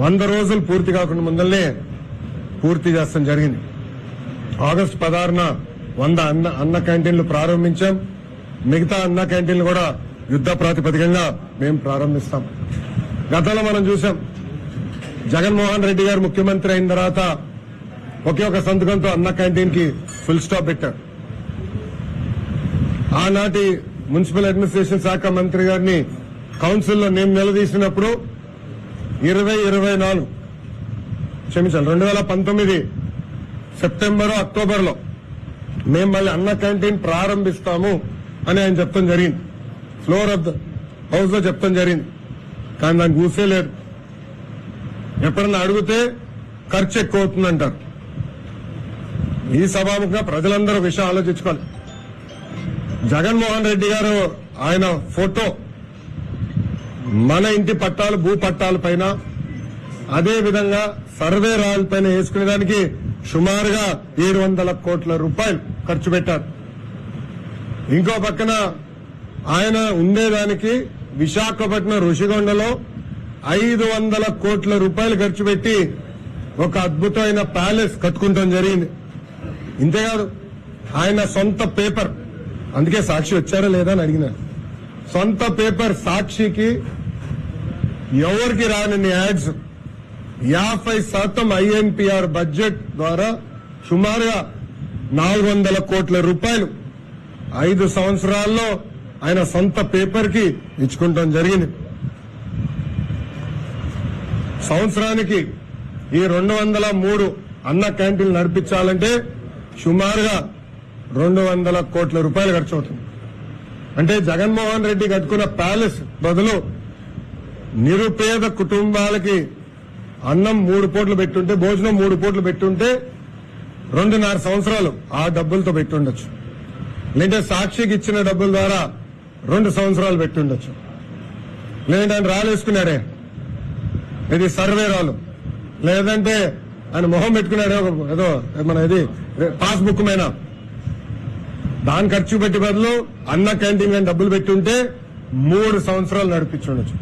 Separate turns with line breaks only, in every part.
వంద రోజులు పూర్తి కాకుండా ముందల్లే పూర్తి చేస్తాం జరిగింది. ఆగస్టు పదహారున వంద అన్న అన్న క్యాంటీన్లు ప్రారంభించాం. మిగతా అన్న క్యాంటీన్లు కూడా యుద్ద ప్రాతిపదికంగా మేము ప్రారంభిస్తాం. గతంలో మనం చూసాం జగన్మోహన్ రెడ్డి గారు ముఖ్యమంత్రి అయిన తర్వాత ఒకే ఒక సంతకంతో అన్న క్యాంటీన్కి ఫుల్ స్టాప్ పెట్టారు. ఆనాటి మున్సిపల్ అడ్మినిస్ట్రేషన్ శాఖ మంత్రి గారిని కౌన్సిల్లో నేను నిలదీసినప్పుడు ఇరవై ఇరవై నాలుగు. క్షమించాలి రెండు వేల పంతొమ్మిది సెప్టెంబర్ అక్టోబర్లో మేము మళ్ళీ అన్న క్యాంటీన్ ప్రారంభిస్తాము అని ఆయన చెప్తాం జరిగింది. ఫ్లోర్ ఆఫ్ ద హౌస్లో చెప్తాం జరిగింది. కానీ దానికి కూసే లేదు. ఎప్పుడన్నా అడిగితే ఖర్చు ఎక్కువ అవుతుందంటారు ఈ సభాముఖంగా ప్రజలందరూ విషయం ఆలోచించుకోవాలి. జగన్మోహన్ రెడ్డి గారు ఆయన ఫోటో మన ఇంటి పట్టాలు భూ పట్టాల పైన అదేవిధంగా సర్వే రాయల పైన వేసుకునేదానికి సుమారుగా ఏడు వందల కోట్ల రూపాయలు ఖర్చు పెట్టారు. ఇంకో పక్కన ఆయన ఉండేదానికి విశాఖపట్నం ఋషిగొండలో ఐదు వందల కోట్ల రూపాయలు ఖర్చు పెట్టి ఒక అద్భుతమైన ప్యాలెస్ కట్టుకుంటాం జరిగింది. ఇంతేకాదు ఆయన సొంత పేపర్. అందుకే సాక్షి వచ్చారా లేదా అని అడిగిన. సొంత పేపర్ సాక్షికి ఎవరికి రాని యాడ్స్ యాభై శాతం ఐఎన్పిఆర్ బడ్జెట్ ద్వారా సుమారుగా నాలుగు వందల కోట్ల రూపాయలు ఐదు సంవత్సరాల్లో ఆయన సొంత పేపర్కి ఇచ్చుకుంటాం జరిగింది. సంవత్సరానికి ఈ రెండు వందల మూడు అన్న క్యాంటీన్లు నడిపించాలంటే సుమారుగా రెండు వందల కోట్ల రూపాయలు ఖర్చు అవుతుంది అంటే జగన్మోహన్ రెడ్డి కట్టుకున్న ప్యాలెస్ బదులు నిరుపేద కుటుంబాలకి అన్నం మూడు పూట్లు పెట్టుంటే భోజనం మూడు పూట్లు పెట్టుంటే రెండున్నర సంవత్సరాలు ఆ డబ్బులతో పెట్టుండొచ్చు. లేదంటే సాక్షికి ఇచ్చిన డబ్బుల ద్వారా రెండు సంవత్సరాలు పెట్టుండొచ్చు. లేదంటే ఆయన రాలేసుకున్నాడే. ఇది సర్వే రాలు. లేదంటే ఆయన మొహం పెట్టుకున్నాడే ఏదో మన ఇది పాస్బుక్ మీద. దాని ఖర్చు పెట్టి బదులు అన్న క్యాంటీన్ కానీ డబ్బులు పెట్టి ఉంటే మూడు సంవత్సరాలు నడిపించుండొచ్చు.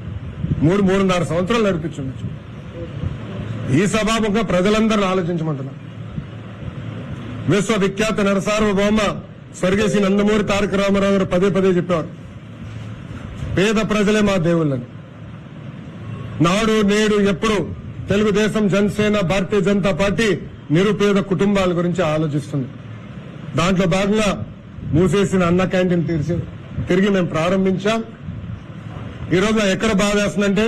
మూడు మూడున్నర సంవత్సరాలు నడిపించుండొచ్చు. ఈ సభాముఖ ప్రజలందరిని ఆలోచించమంటున్నా. విశ్వవిఖ్యాత నరసార్వభౌమ స్వర్గీయ నందమూరి తారక రామారావు గారు పదే పదే చెప్పారు పేద ప్రజలే మా దేవుళ్ళని. నాడు నేడు ఎప్పుడు తెలుగుదేశం జనసేన భారతీయ జనతా పార్టీ నిరుపేద కుటుంబాల గురించి ఆలోచిస్తుంది. దాంట్లో భాగంగా మూసేసిన అన్న క్యాంటీన్ తీర్చి తిరిగి మేము ప్రారంభించాం. ఈరోజు ఎక్కడ బాధ వేస్తుందంటే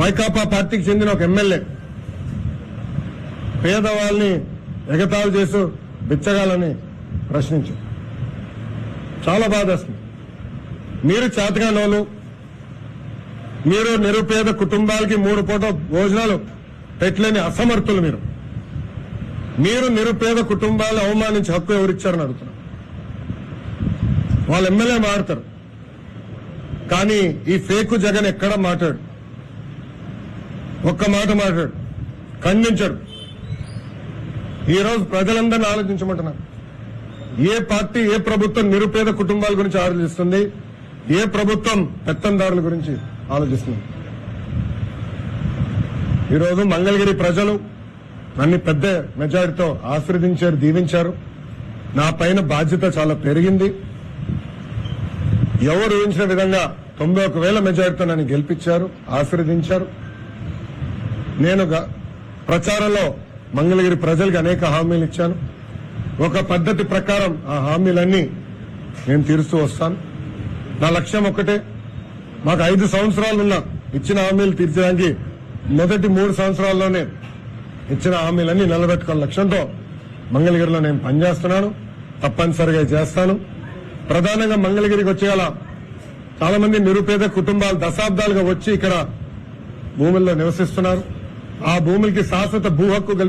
వైకాపా పార్టీకి చెందిన ఒక ఎమ్మెల్యే పేదవాళ్ళని ఎగతాలు చేస్తూ బిచ్చగాలని ప్రశ్నించు. చాలా బాధ వేస్తుంది. మీరు చేతగానోళ్ళు మీరు నిరుపేద కుటుంబాలకి మూడు పూట భోజనాలు పెట్టలేని అసమర్థులు మీరు. మీరు నిరుపేద కుటుంబాలు అవమానించి హక్కు ఎవరిచ్చారని అడుగుతున్నారు వాళ్ళ ఎమ్మెల్యే మాడతారు కానీ ఈ ఫేకు జగన్ ఎక్కడ మాట్లాడు? ఒక్క మాట మాట్లాడు. ఖండించడు. ఈ రోజు ప్రజలందరినీ ఆలోచించమంటున్నారు ఏ పార్టీ ఏ ప్రభుత్వం నిరుపేద కుటుంబాల గురించి ఆలోచిస్తుంది? ఏ ప్రభుత్వం పెత్తందారుల గురించి ఆలోచిస్తుంది? ఈరోజు మంగళగిరి ప్రజలు నన్ను పెద్ద మెజారిటీతో ఆశీర్దించారు దీవించారు. నా పైన బాధ్యత చాలా పెరిగింది. ఎవరు ఊహించిన విధంగా తొంభై ఒక వేల మెజారిటీతో నన్ను గెలిపించారు ఆశీర్వదించారు. నేను గ- ప్రచారంలో మంగళగిరి ప్రజలకు అనేక హామీలు ఇచ్చాను. ఒక పద్ధతి ప్రకారం ఆ హామీలన్నీ నేను తీరుస్తూ వస్తాను. నా లక్ష్యం ఒక్కటే మాకు ఐదు సంవత్సరాలున్న ఇచ్చిన హామీలు తీర్చడానికి మొదటి మూడు సంవత్సరాల్లోనే ఇచ్చిన హామీలన్నీ నిలబెట్టుకోవాలి లక్ష్యంతో మంగళగిరిలో నేను పనిచేస్తున్నాను. తప్పనిసరిగా చేస్తాను. ప్రధానంగా మంగళగిరికి వచ్చేయాల? చాలా మంది నిరుపేద కుటుంబాలు దశాబ్దాలుగా వచ్చి ఇక్కడ భూముల్లో నివసిస్తున్నారు. ఆ భూములకి శాశ్వత భూ హక్కు